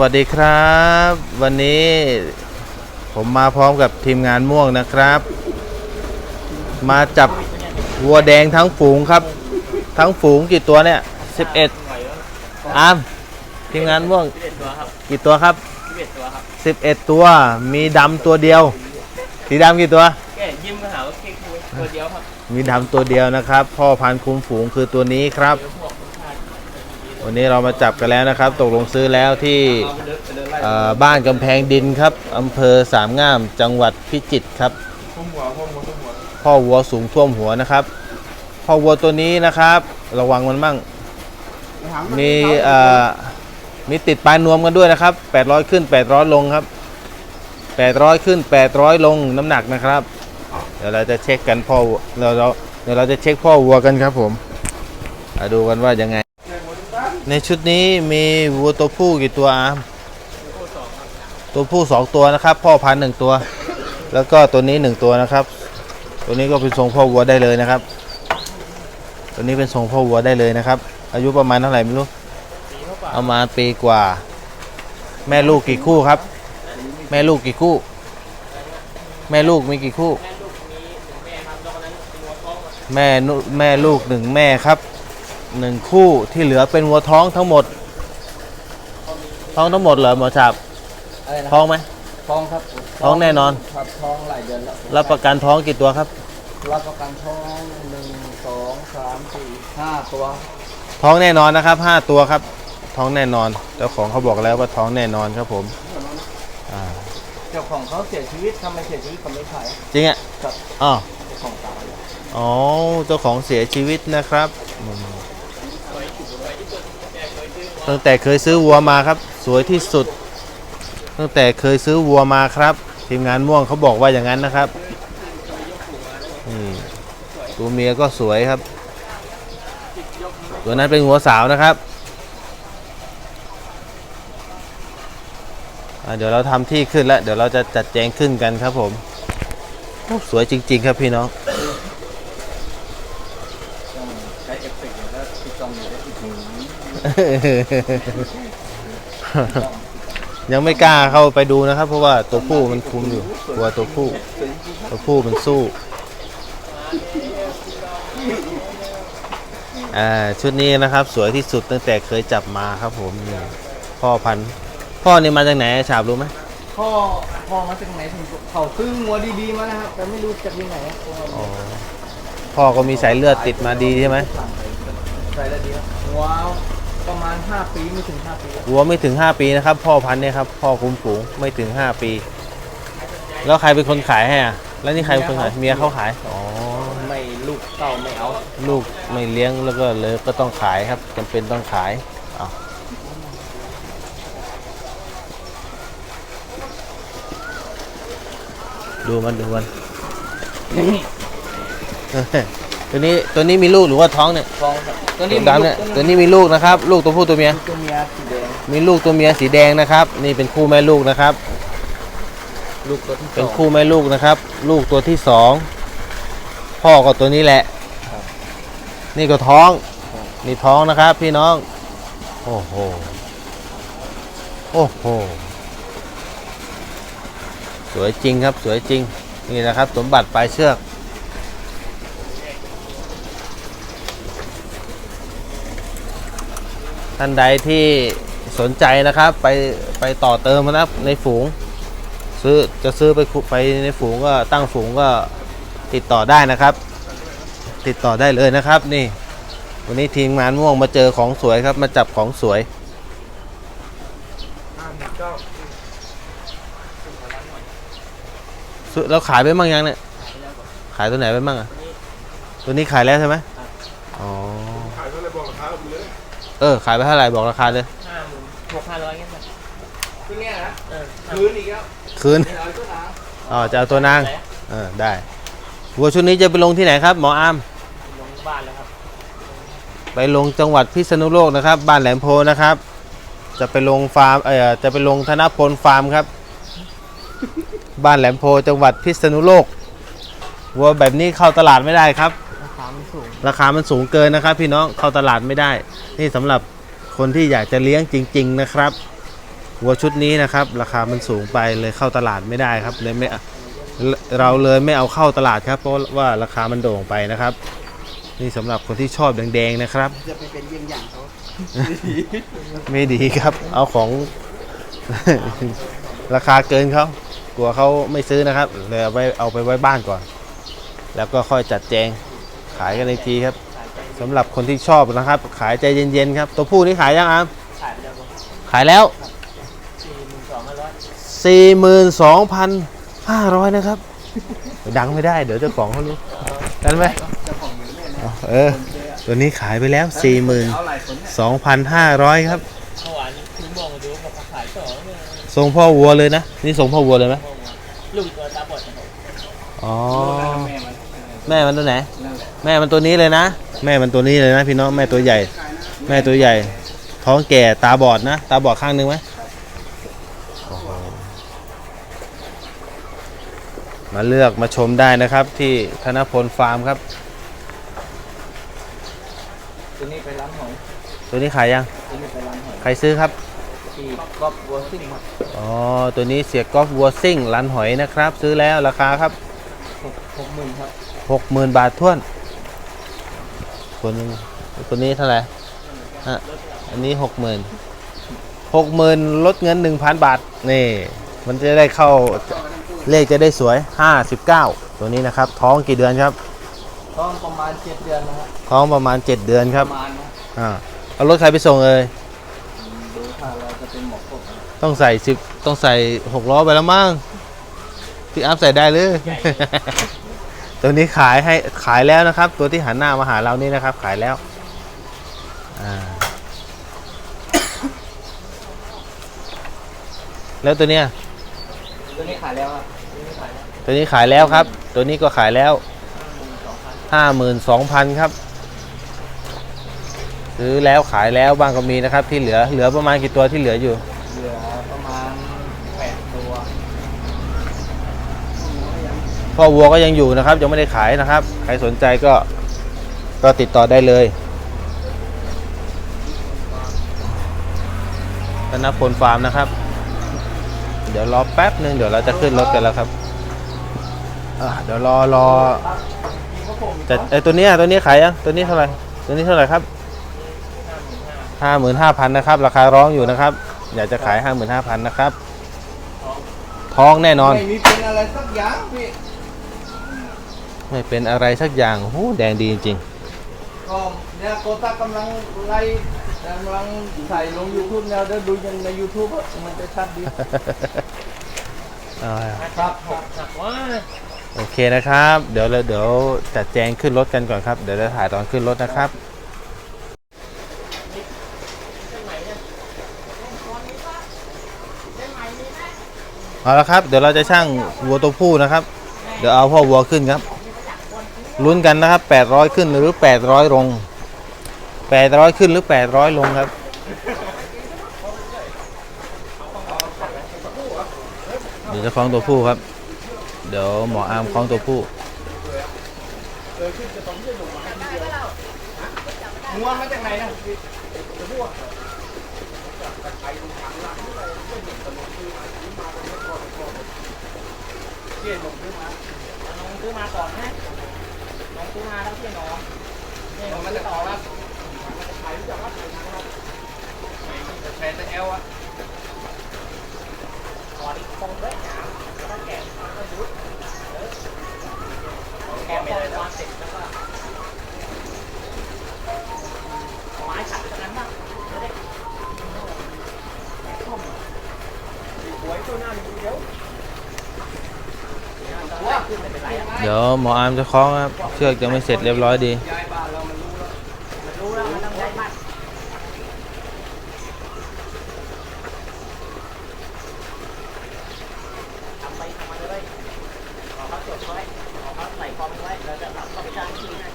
วัสดีครับ วันนี้ผมมาพร้อมกับทีมงานม่วงนะครับ มาจับวัวแดงทั้งฝูงครับ ทั้งฝูงกี่ตัวเนี่ย11อามทีมงานม่วง11ตัวครับกี่ตัวครับ11ตัวครับ11ตัวมีดำตัวเดียว สีดำกี่ตัวแกยิ้มมาหาว่าเค้กคือตัวเดียวครับมีดำตัวเดียวนะครับ พ่อพันธุ์คุมฝูงคือตัวนี้ครับ วันนี้เรามาจับกันแล้วนะครับ ตกลงซื้อแล้วที่บ้านกำแพงดินครับอำเภอสามงามจังหวัดพิจิตรครับพุ่มหัวพุ่มหัวพุ่มหัวพ่อวัวสูงท่วมหัวนะครับพ่อวัวตัวนี้นะครับ ระวังมันมั่ง มีมีติดปลายนวมกันด้วยนะครับ 800 ขึ้น 800 ลงครับ 800 ขึ้น 800 ลงน้ำหนักนะครับ เดี๋ยวเราจะเช็คกันพ่อเราเราเดี๋ยวเราจะเช็คพ่อวัวกันครับผมมาดูกันว่ายังไง ในชุดนี้มีวัวตัวผู้กี่ตัวอาร์มตัวผู้สองตัวนะครับ พ่อพันหนึ่งตัว แล้วก็ตัวนี้หนึ่งตัวนะครับ ตัวนี้ก็เป็นทรงพ่อวัวได้เลยนะครับ ตัวนี้เป็นทรงพ่อวัวได้เลยนะครับ อายุประมาณเท่าไหร่ไม่รู้เอามาณปีกว่า แม่ลูกกี่คู่ครับ แม่ลูกกี่คู่ แม่ลูกมีกี่คู่ แม่แม่ลูกหนึ่งแม่ครับ หนึ่งคู่ที่เหลือเป็นวัวท้องทั้งหมด ท้องทั้งหมดเหรอหมอจับอะไรนะท้องไหม ท้องครับท้องแน่นอน ครับท้องหลายเดือนแล้วรับประกันท้องกี่ตัวครับ รับประกันท้องหนึ่งสองสามสี่ห้าตัวท้องแน่นอนนะครับห้าตัวครับ ท้องแน่นอนเจ้าของเขาบอกแล้วว่าท้องแน่นอนครับผมอ่าเจ้าของเขาเสียชีวิตทำไมเสียชีวิตเขาไม่ขายจริงอะครับอ๋อเจ้าของตายอ๋อเจ้าของเสียชีวิตนะครับอืม ตั้งแต่เคยซื้อวัวมาครับ สวยที่สุด ตั้งแต่เคยซื้อวัวมาครับ ทีมงานม่วงเขาบอกว่าอย่างนั้นนะครับตัวเมียก็สวยครับ ตัวนั้นเป็นหัวสาวนะครับเดี๋ยวเราทำที่ขึ้นแล้ว เดี๋ยวเราจะจัดแจงขึ้นกันครับผม สวยจริง ๆ ครับพี่น้องใช้เอฟเฟกต์แล้วติดจองอยู่ได้อีกหนึ่ง ยังไม่กล้าเข้าไปดูนะครับ เพราะว่าตัวผู้มันคุมอยู่กลัวตัวผู้ ตัวผู้มันสู้อ่าชุดนี้นะครับสวยที่สุดตั้งแต่เคยจับมาครับผมนี่พ่อพันธุ์พ่อนี่มาจากไหนฉาบรู้ไหมพ่อพ่อมาจากไหนถึงเขาซื้องัวดีๆมานะครับแต่ไม่รู้จากที่ไหนครับอ๋อพ่อก็มีสายเลือดติดมาดีใช่ไหมใส่แล้วดีครับว้าว ประมาณ 5 ปีไม่ถึง 5 ปีวัวไม่ถึง 5 ปีนะครับ พ่อพันธุ์เนี่ยครับพ่อคุ้มฝูงไม่ถึง 5 ปี แล้วใครเป็นคนขายให้อะแล้วนี่ใครเป็นคนขายเมียเขาขายอ๋อไม่ลูกเต้าไม่เอา ลูกไม่เลี้ยงแล้วก็เลยก็ต้องขายครับจำเป็นต้องขายเอาดูมันดูมัน ตัวนี้ตัวนี้มีลูกหรือว่าท้องเนี่ยฟองครับตัวตันี้วดำเนี่ยตัวนี้มีลูกนะครับ ลูกตัวผู้ตัวเมีย ตัวเมียสีแดงมีลูกตัวเมียสีแดงนะครับ นี่เป็นคู่แม่ลูกนะครับ ลูกตัวที่สเป็นองคู่แม่ลูกนะครับ ลูกตัวที่สองพ่อก็ตัวนี้แหละครับนี่ก็ท้อง นี่ท้องนะครับ พี่น้อง โอ้โห โอ้โห สวยจริงครับสวยจริง นี่นะครับ สมบัติปลายเชือก ท่านใดที่สนใจนะครับ ไปไปต่อเติมนะครับในฝูง ซื้อจะซื้อไปไปในฝูงก็ตั้งฝูงก็ติดต่อได้นะครับ ติดต่อได้เลยนะครับนี่ วันนี้ทีมงานม่วงมาเจอของสวยครับ มาจับของสวยซื้อแล้วขายไปบ้างยังเนี่ยขายตัวไหนไปบ้างอะตัวนี้ขายแล้วใช่ไหมอ๋อ เออ ขายไปเท่าไหร่บอกราคาเลยห้าหมื่นหกห้าร้อยเงี้ยครับตัวเนี้ยนะเออคืนอีกแล้วคืนไม่เอาตัวหนาอ๋อจะเอาตัวนางเออ ได้วัวชุดนี้จะไปลงที่ไหนครับ หมออาม ลงบ้านแล้วครับไปลงจังหวัดพิษณุโลกนะครับ บ้านแหลมโพนะครับ จะไปลงฟาร์มเออจะไปลงธนพลฟาร์มครับ บ้านแหลมโพจังหวัดพิษณุโลกวัวแบบนี้เข้าตลาดไม่ได้ครับ ราคามันสูงเกินนะครับ พี่น้องเข้าตลาดไม่ได้ นี่สำหรับคนที่อยากจะเลี้ยงจริง ๆ นะครับวัวชุดนี้นะครับ ราคามันสูงไปเลยเข้าตลาดไม่ได้ครับเลยไม่เราเลยไม่เอาเข้าตลาดครับ เพราะว่าราคามันโด่งไปนะครับ นี่สำหรับคนที่ชอบแดงๆนะครับ จะไปเป็นเยี่ยงอย่างเขาไม่ดีครับ เอาของ ราคาเกินเขากลัวเขาไม่ซื้อนะครับเลยเอาไว้เอาไปไว้บ้านก่อน แล้วก็ค่อยจัดแจง ขายกันอีกทีครับสำหรับคนที่ชอบนะครับ ขายใจเย็นๆครับ ตัวผู้นี่ขายยังอามขายไปแล้วขายแล้วสี่หมื่นสองพันร้อย42,500นะครับ ดังไม่ได้ เดี๋ยวเจ้าของเขารู้กันไหมเจ้าของอยู่ไม่นะอ๋อเออ ตัวนี้ขายไปแล้วเอาหลายคนเนี่ย42,500ครับเมื่อวานคุณมองมาดูบอกเขาขายต่อเนี่ยทรงพ่อวัวเลยนะ นี่ทรงพ่อวัวเลยไหมลูกตัวตาบอดนะครับอ๋อแม่มันแม่มันตัวไหนนั่น แหละแม่มันตัวนี้เลยนะ แม่มันตัวนี้เลยนะ พี่น้องแม่ตัวใหญ่ แม่ตัวใหญ่ ท้องแก่ตาบอดนะ ตาบอดข้างหนึงไหมโอ้โหมาเลือกมาชมได้นะครับ ที่ธนพลฟาร์มครับ ตัวนี้ไปร้านหอยตัวนี้ขายยังตัวนี้ไปร้านหอยใครซื้อครับที่ก๊อฟวัวซิ่งครับอ๋อตัวนี้เสียกอล์ฟวัวซิ่งรันหอยนะครับ ซื้อแล้วราคาครับหกหกหมื่นครับ60,000บาทท้วน ตัวนึงตัวนี้เท่าไหร่ฮะอันนี้60,000 60,000ลดเงิน1,000บาท นี่ มันจะได้เข้าเลขจะได้สวย59ตัวนี้นะครับ ท้องกี่เดือนครับท้องประมาณเจ็ดเดือนนะครับท้องประมาณ7เดือนคปรับระมาณนะอ่าเอารถใครไปส่งเอ่ยดูถ้าเราจะเป็นหมอกพวกนะต้องใส่สิบต้องใส่หกล้อไปแล้วมั้งพี่อัพใส่ได้เลย ตัวนี้ขายให้ขายแล้วนะครับ ตัวที่หันหน้ามาหาเรานี่นะครับ ขายแล้วอ่าแล้วตัวเนี้ยตัวนี้ขายแล้วครับตัวนี้ขายแล้วตัวนี้ขายแล้วครับ ตัวนี้ก็ขายแล้วห้าหมื่นสองพันครับซื้อแล้วขายแล้วบ้างก็มีนะครับ ที่เหลือเหลือประมาณกี่ตัวที่เหลืออยู่ เหลือประมาณแปดตัว พ่อวัวก็ยังอยู่นะครับ ยังไม่ได้ขายนะครับ ใครสนใจก็ก็ติดต่อได้เลยธนพลฟาร์มนะครับ เดี๋ยวรอแป๊บหนึ่งเดี๋ยวเราจะขึ้นรถกันแล้วครับเดี๋ยวรอรอจะไอตัวนี้ตัวนี้ขายยังตัวนี้เท่าไหร่ตัวนี้เท่าไหร่ครับห้าหมื่นห้าพันนะครับ ราคาร้องอยู่นะครับ อยากจะขายห้าหมื่นห้าพันนะครับ ท้องแน่นอนไม่มีเป็นอะไรสักอย่างพี่ ไม่เป็นอะไรสักอย่างโอ้โหแดงดีจริงก็เนี่ยโกตากำลังไล่กำลังใส่ลง YouTube แล้วเดี๋ยวดูยังใน YouTube อะมันจะชัดดีๆเอาล่ะครับครับหนักว่าโอเคนะครับ เดี๋ยวเราเดี๋ยวจัดแจงขึ้นรถกันก่อนครับ เดี๋ยวจะถ่ายตอนขึ้นรถนะครับ เอาละครับ เดี๋ยวเราจะช่างวัวตัวผู้นะครับ เดี๋ยวเอาพ่อวัวขึ้นครับ ลุ้นกันนะครับ 800 ขึ้นหรือ 800 ลง 800 ขึ้นหรือ 800 ลงครับ เดี๋ยวจะคล้องตัวผู้ครับ เดี๋ยวหมออาร์มคล้องตัวผู้งัวมาจากไหนนะพี่เกี่ยนลงขึ้นมาน้องซื้อมาก่อนนะ น้องซื้อมาแล้วพี่น้องนี่น้องมันซื้จะอต่ต่ออแล้แล้ววขายรู้จักว่าขายนะครับแฟนจะแอลอะขอที่คงด้วยนะแล้วก็แกะแล้วก็ยุดแกะไม่ได้ตอนเสร็จแล้วก็ไม้ขัดตรงนั้นบ้างจะได้หวยตัวหน้าดูเดี๋ยวว่าขึ้นไม่ เป็นไรอะเดี๋ยวหมออาร์มจะคล้องครับเชือกยังไม่เสร็จเรียบร้อยดียายบ้านเรามันรู้แล้วมันรู้แล้วมันต้องย้ายบ้านทำไปทำมาเลยขอเขาจดไว้ขอเขาใส่คอมไว้แล้วจะกลับเข้าไปจ้างที่ให้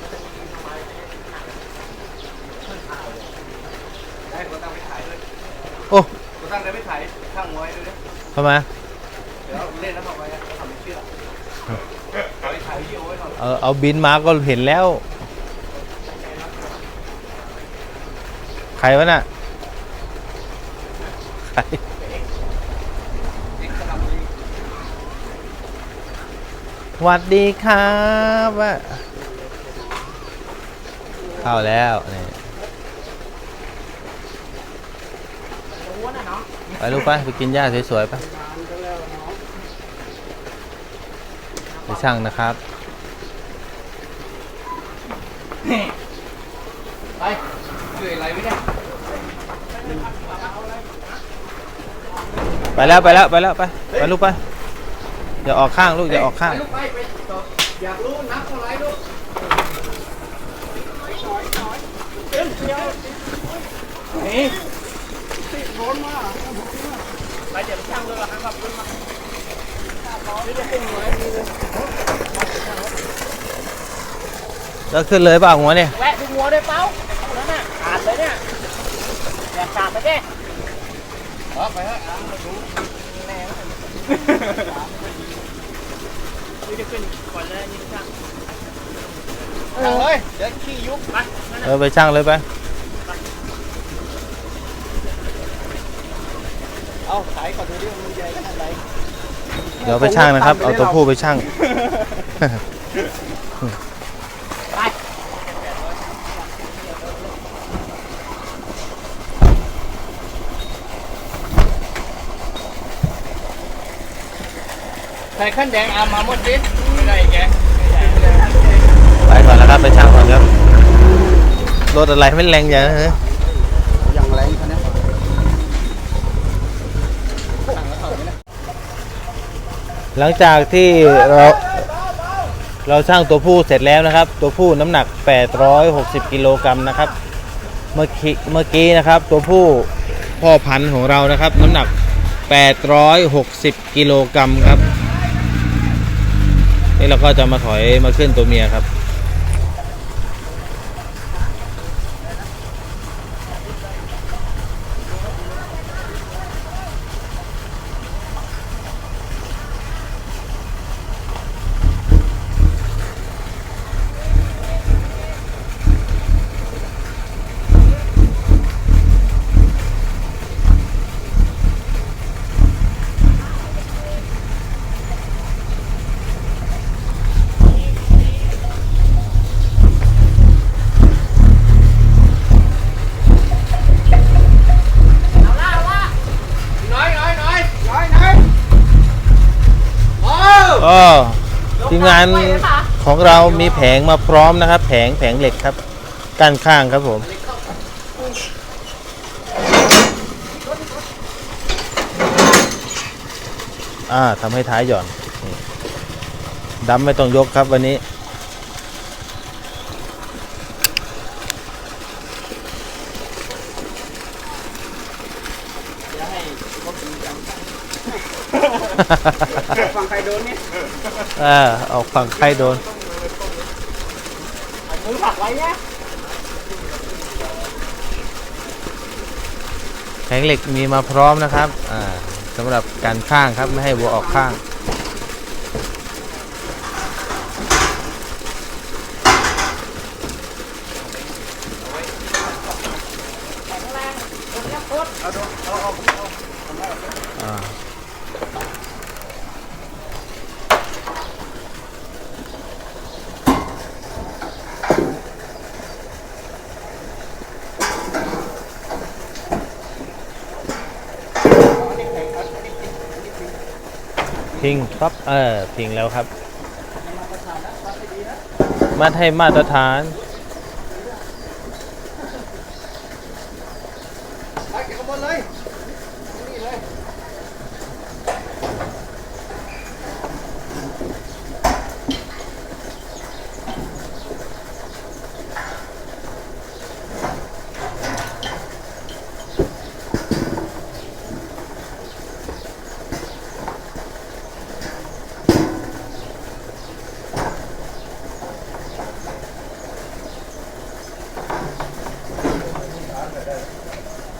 มันจะมีทำมาเลยจะได้หนักขึ้นข่าวเลยได้ผมตั้งไปขายด้วยโอ้ผมตั้งได้ไปขายช่างมวยด้วยนะทำไม เอาเอาบินมาก็เห็นแล้ว ใครวะน่ะ ใครสวัสดีครับว่าเข้าแล้วนี่รู้นะเนาะไปลูกไปไปกินหญ้าสวยๆไปไปช่างนะครับ ไปช่วยอะไรไม่ได้ไปแล้วไปแล้วไปแล้วไปไปลูกไปอย่าออกข้างลูกอย่าออกข้าง ไปลูกไปไปต่ออยากรู้นับเท่าไหรลูกไปเดี๋ยวไปช่างเลยเหรอครับขึ้นมา แล้วขึ้นเลยเปล่าหัวเนี่ย แวะดูงัวด้วยเปล่าแล้วน่ะขาดเลยเนี่ยอย่าขาดไปแกเอาไปฮะอะดูดูจะขึ้นก่อนเลยยิงช่างเอาเลยเดี๋ยวขี้ยุบไปนั่นเอน่ะอไปช่างเลยไป เอาขายก่อนดูดิมันใหญ่ขนาดไหนเดี๋ยวไปช่างนะครับ เอาตัวผู้ไปช่าง ใส่ขั้นแดงเอามาหมดดิไม่ได้แกไปก่อนแล้วครับไปช่างก่อนครับรถอะไรไม่แรงอย่างนั้นฮะอย่างแรงขนาดนี้สั่งแล้วเท่าไหร่นะหลังจากที่เราเราช่างตัวผู้เสร็จแล้วนะครับ ตัวผู้น้ำหนัก 860 กิโลกรัมนะครับ เมื่อกี้เมื่อกี้นะครับ ตัวผู้พ่อพันธุ์ของเรานะครับ น้ำหนัก 860 กิโลกรัมครับ นี่เราก็จะมาถอยมาขึ้นตัวเมียครับ ทีมงานของเรามีแผงมาพร้อมนะครับ แผงแผงเหล็กครับด้านข้างครับผม อ่าทำให้ท้ายหย่อนนี่ดำไม่ต้องยกครับวันนี้ ฟังใครโดนเนี่ยเออออกฝั่งใครโดนมือผักไว้เนี่ยแผงเหล็กมีมาพร้อมนะครับอ่าสำหรับการข้างครับไม่ให้วัวออกข้างแข็งแรงตรงเนี้ยโคตรอ่า พิงปั๊บเออพิงแล้วครับ มัดให้มาตรฐาน ไปเก็บข้างบนเลยนี่เลย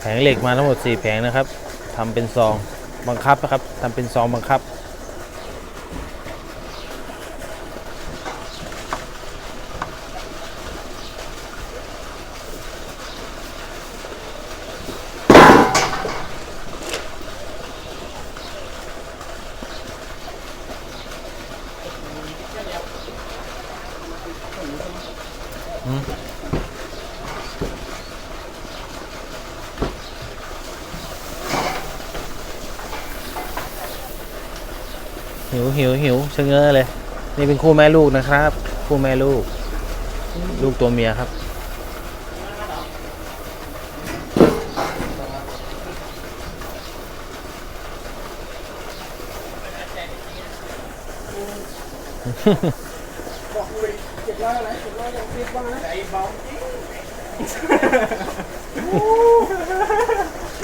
แผ งเหล็กมาทั้งหมด 4 แผงนะครับทำเป็นซองบังคับนะครับทำเป็นซองบังคับ หิวหิวหิวเชะเง้อเลย นี่เป็นคู่แม่ลูกนะครับ คู่แม่ลูก ลูกตัวเมียครับ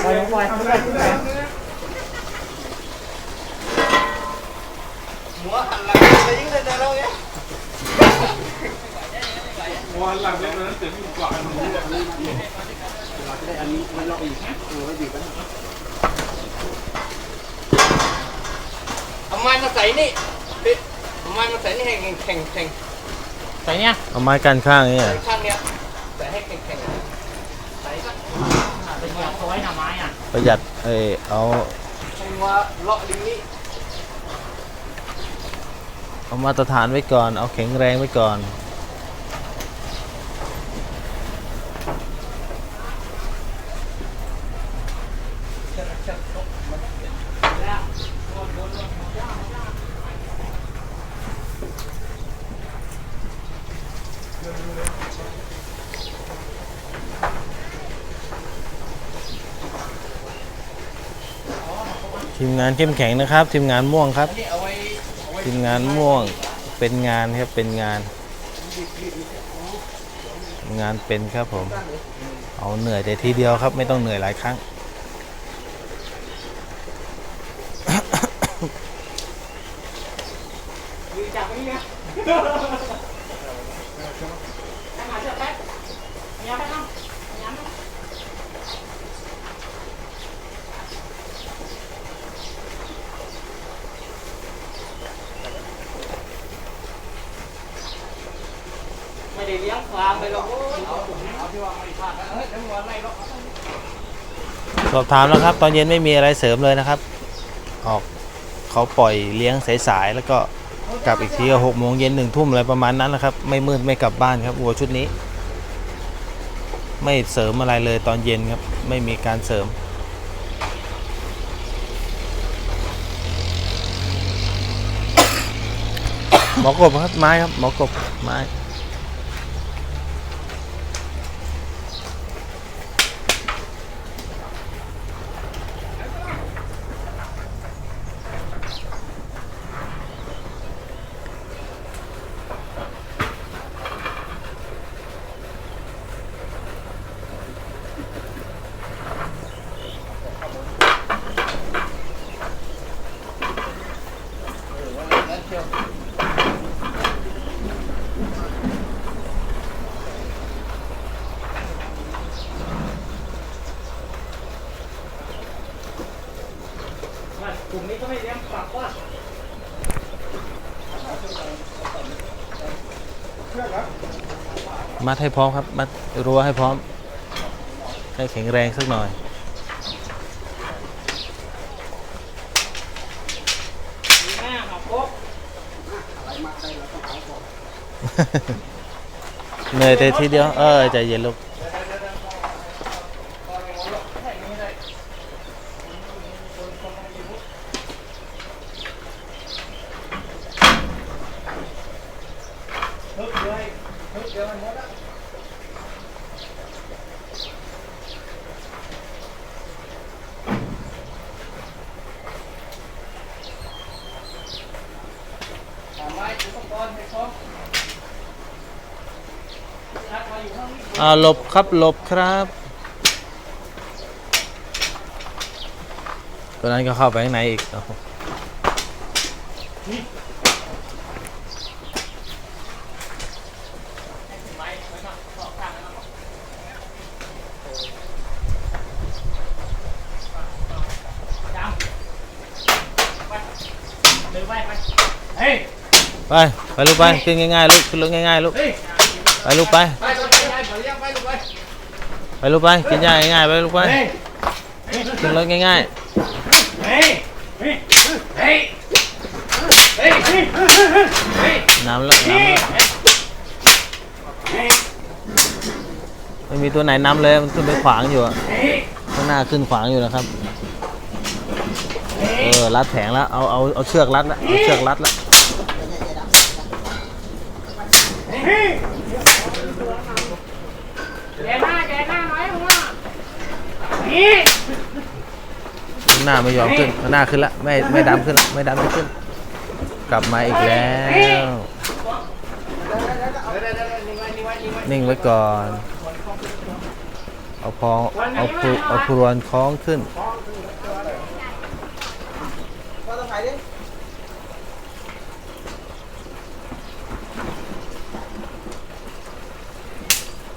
ปล่อยปล่อยหัวหันหลังไปยิงเลยนะเราเนี่ย วันหลังจากนั้นเสร็จกว่าเอาไม้มาใส่นี่พี่เอาไม้มาใส่นี่ให้แข็งแข็งแข็งใส่เนี่ยเอาไม้กันข้างนี่ใส่ข้างเนี้ยใส่ให้แข็งแข็งใส่ก็เป็นเหยียบเอาไว้หน้าไม้อะประหยัดเออเอาให้หัวเลาะริมนี้เอามาตรฐานไว้ก่อน เอาแข็งแรงไว้ก่อน งานเข้มแข็งนะครับ ทีมงานม่วงครับ ทีมงานม่วงเป็นงานครับเป็นงาน งานเป็นครับผม เอาเหนื่อยแต่ทีเดียวครับ ไม่ต้องเหนื่อยหลายครั้งยืนจับไว้เนี่ยให้หาเชือแป๊บย้ำไปน้ำ ได้เลี้ยงควางไปหรอกโอ้ยเลยน้ำมันไม่เลาะสอบถามแล้วครับ ตอนเย็นไม่มีอะไรเสริมเลยนะครับ ออกเขาปล่อยเลี้ยงสายๆแล้วก็กลับอีกทีก็หกโมงเย็นหนึ่งทุ่มอะไรประมาณนั้นนะครับ ไม่มืดไม่กลับบ้านครับวัวชุดนี้ ไม่เสริมอะไรเลยตอนเย็นครับ ไม่มีการเสริมหมอกบครับไม้ครับหมอกบไม้ กลุ่มนี้ก็ไม่เลี้ยงปรับว่า มัดให้พร้อมครับ มัดรั้วให้พร้อม ให้แข็งแรงสักหน่อยมีหน้าหอกโป๊กเหนื่อยแต่ทีเดียว เออใจเย็นลูก ฮึบเลยฮึบเดี๋ยวมันหมดอะเอาไม้อุปกรณ์ให้พร้อมรักมา อยู่ข้างนี้อ่าหลบครับหลบครับตัวนั้นก็เข้าไปข้างในอีกโอ้โหไม้ไว้ก่อนขอบข้างแล้วจำไปเดินไปไปเฮ้ยไป ไปลูกไปขึ้นง่ายๆลูกขึ้นรถง่ายๆลูกเฮ้ยไปลูกไปไปไปไปไปเลี้ยงไปลูกไป ไปลูกไปกินยาง่ายๆไปลูกไปเฮ้ยขึ้นรถง่ายเฮ้ยเฮ้ยเฮ้ยเฮ้ยเฮ้ยเฮ้ยๆน้ำแล้วน้ำแล้วไม่มีตัวไหนน้ำเลยมันขึ้นไปขวางอยู่อะเฮ้ยข้างหน้าขึ้นขวางอยู่นะครับเเออรัดแผงแล้วเอาเอาเอาเชือกรัดแล้วเอาเชือกรัดแล้ว แกหน้าแกหน้าน้อยมึงว่า นี้หน้าไม่ยอมขึ้น หน้าขึ้นละ ไม่ไม่ดำขึ้นละไม่ดำไม่ขึ้น กลับมาอีกแล้ว นิ่งไว้ก่อน เอาพองเอาพลูเอาพรวนคล้องขึ้น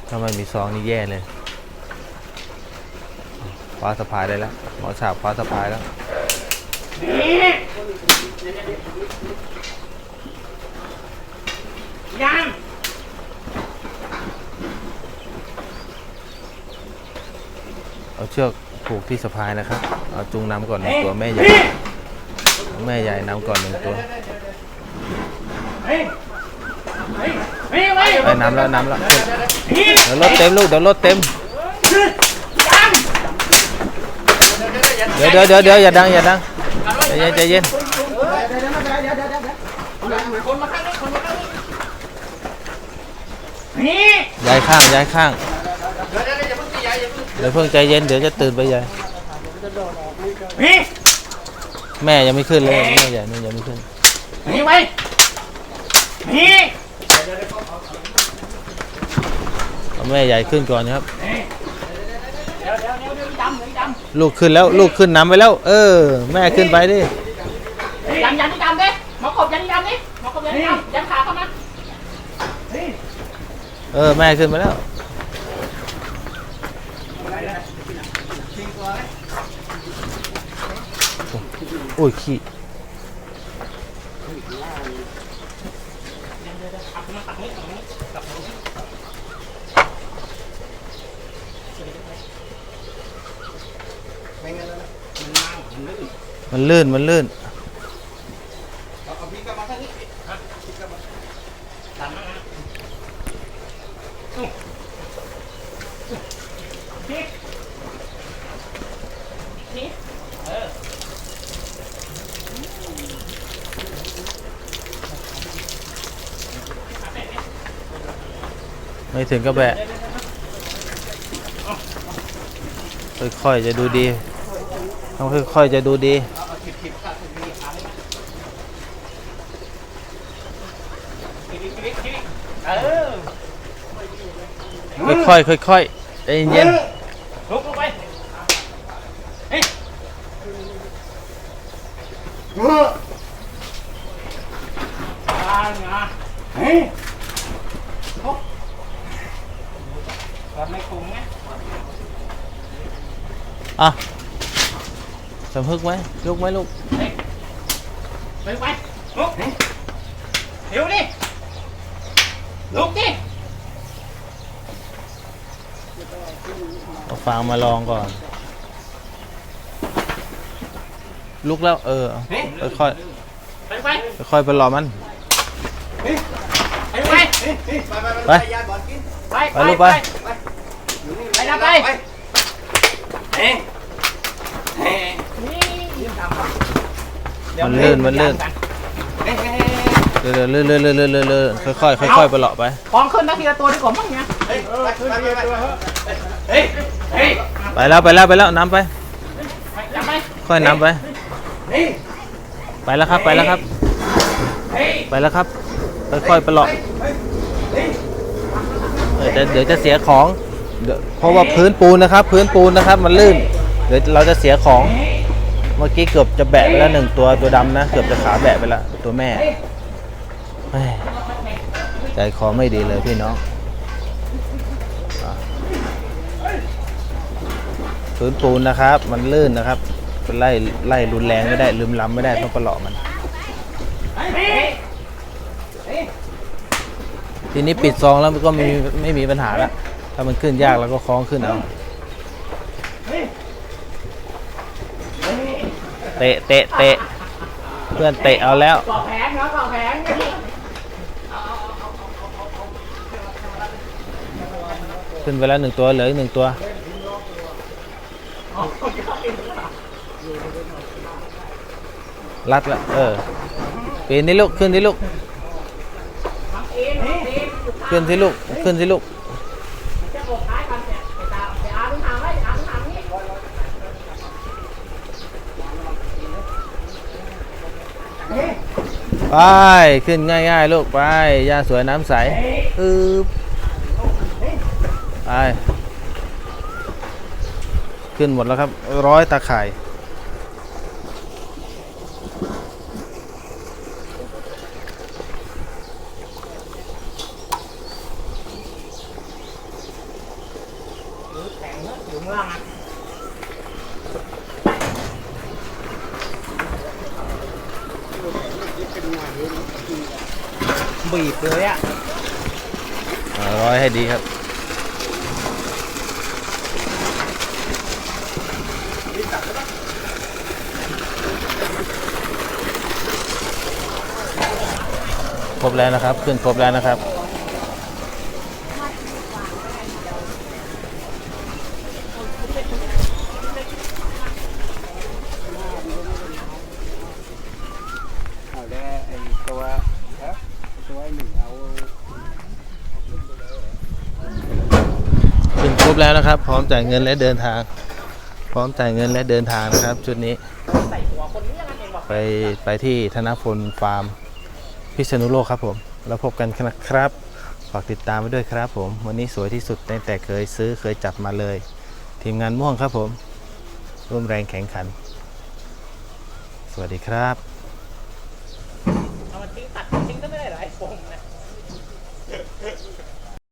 ถ้าไม่มีซองนี่แย่เลย คว้าสะพายได้แล้วหมอฉาบคว้าสะพายแล้วนี่ยังเอาเชือกผูกที่สะพายนะครับ เอาจูงนำก่อนหนึ่งตัวแม่ใหญ่ แม่ใหญ่นำก่อนหนึ่งตัวเฮ้ยเฮ้ยเฮ้ยเฮ้ยไปน้ำแล้วน้ำแล้วนี่เดี๋ยวรถเต็มลูกเดี๋ยวรถเต็ม ยัง เดี๋ยวเดี๋ยวเดี๋ยวเดี๋ยวอย่าดังอย่าดังใจเย็นใจเย็นคนมาข้างนี้คนมาข้างนี้นี่ย้ายข้างย้ายข้างเดี๋ยวเพิ่งใจเย็นเดี๋ยวจะตื่นไปใหญ่นี่แม่ยังไม่ขึ้นเลยแม่ใหญ่นี่ยังไม่ขึ้นนี่ไว้นี่เอาแม่ใหญ่ขึ้นก่อนนะครับ ลูกขึ้นแล้วลูกขึ้นนำไปแล้ว เออ แม่ขึ้นไปดิยันยันที่จำดิหมอกบยันที่จำดิหมอกบยันที่จำยันขาเข้ามาเออ แม่ขึ้นไปแล้วโอ้ยขี้ มันลื่น มันลื่นไม่ถึงก็แบะค่อยๆจะดูดี ต้องค่อยๆจะดูดีค่อยๆค่อยๆใจเย็นกลงไปเฮ้ยอ่างอะเฮ้ยโอ้แบบไม่คุ้มไง ๆ อะ สำพึกไหมลุกไหมลูกไปไปลุกเดี๋ยวดิลุกดิเอาฟางมาลองก่อน ลุกแล้ว เออค่อยไปไปค่อยไปรอมันไปไปไปไปไปลูกไปไปนะไป มันลื่นมันลื่นเรื่อยๆเรื่อยๆเรื่อยๆเรื่อยๆเรื่อยๆค่อยๆค่อยๆไปเลาะไปพองขึ้นนาทีละตัวดีกว่ามั้งเนี่ยเฮ้ยเฮ้ยเฮ้ยไปแล้วไปแล้วไปแล้วน้ำไปจับไป ค่อยน้ำไป ไปแล้วครับไปแล้วครับเฮ้ยไปแล้วครับ ค่อยๆไปเลาะเออแต่เดี๋ยวจะเสียของเดี๋ยวเพราะว่าพื้นปูนนะครับ พื้นปูนนะครับ มันลื่น เดี๋ยวเราจะเสียของเมื่อกี้เกือบจะแบะไปแล้วหนึ่งตัวตัวดำนะ เกือบจะขาแบะไปแล้วตัวแม่ใจคอไม่ดีเลยพี่น้องอพื้นปูนนะครับ มันลื่นนะครับไล่ไล่รุนแรงไม่ได้ลืมล้ำไม่ได้ต้องประหลาะมัน ทีนี้ปิดซองแล้วมันก็ไม่มีไม่มีปัญหาแล้วถ้ามันขึ้นยากเราก็คล้องขึ้นเอา เตะเตะเตะเพื่อนเตะเอาแล้วก่อแผงเนาะก่อแผงขึ้นไปแล้วหนึ่งตัวเหลืออีกหนึ่งตัวรัดละเออปีนนี่ลูกขึ้นที่ลูกขึ้นที่ลูกขึ้นที่ลูก มันจะโบกท้ายกันเนี่ยไปตามไปอาลุงทางไว้อาลุงทางนี้ ไป ขึ้นง่ายๆ ลูก ไปย่าสวยน้ำใสอึบไป ขึ้นหมดแล้วครับ ร้อยตาข่าย แข็งเนอะอยู่เมืองอะบีบเลยอะ อ่าร้อยให้ดีครับ ครบแล้วนะครับ ขึ้นครบแล้วนะครับ เอาแล้วไอ้ตัวครับตัวไอ้หนึ่งเอาขึ้นครบแล้วนะครับ พร้อมจ่ายเงินและเดินทาง พร้อมจ่ายเงินและเดินทางนะครับ ชุดนี้ ไปไปที่ธนพลฟาร์ม พิษณุโลกครับผม แล้วพบกันนะครับ ฝากติดตามไว้ด้วยครับผม วันนี้สวยที่สุดตั้งแต่เคยซื้อเคยจับมาเลย ทีมงานม่วงครับผม ร่วมแรงแข่งขัน สวัสดีครับ